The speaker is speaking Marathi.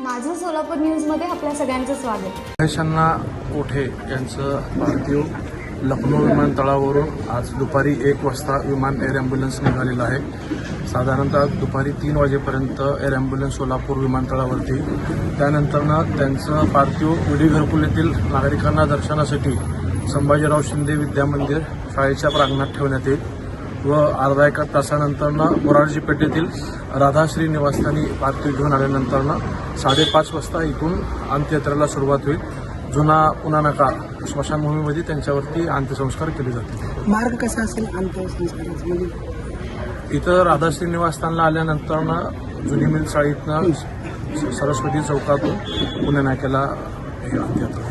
माझं सोलापूर न्यूजमध्ये आपल्या सगळ्यांचं स्वागत. महेशांना कोठे यांचं पार्थिव? लखनौ विमानतळावरून आज दुपारी एक वाजता विमान एअर ॲम्ब्युलन्स निघालेलं आहे. साधारणतः दुपारी तीन वाजेपर्यंत एअर ॲम्ब्युलन्स सोलापूर विमानतळावरती. त्यानंतरनं त्यांचं पार्थिव विडी घरकुल येथील नागरिकांना दर्शनासाठी संभाजीराव शिंदे विद्यामंदिर शाळेच्या प्रांगणात ठेवण्यात येईल. व अर्धा एका तासानंतरनं मोरारजी पेठेतील राधाश्री निवासस्थानी पार्थिव घेऊन आल्यानंतरनं साडेपाच वाजता इथून अंत्ययात्रेला सुरुवात होईल. जुना पुन्हा नका स्मशानभूमीमध्ये त्यांच्यावरती अंत्यसंस्कार केले जातील. मार्ग कसा असेल अंत्यसंस्काराचा म्हणजे इथं राधाश्री निवासस्थानला आल्यानंतरनं जुनी मिल चाळीतनं सरस्वती चौकातून पुणे नाक्याला हे अंत्ययात्रा.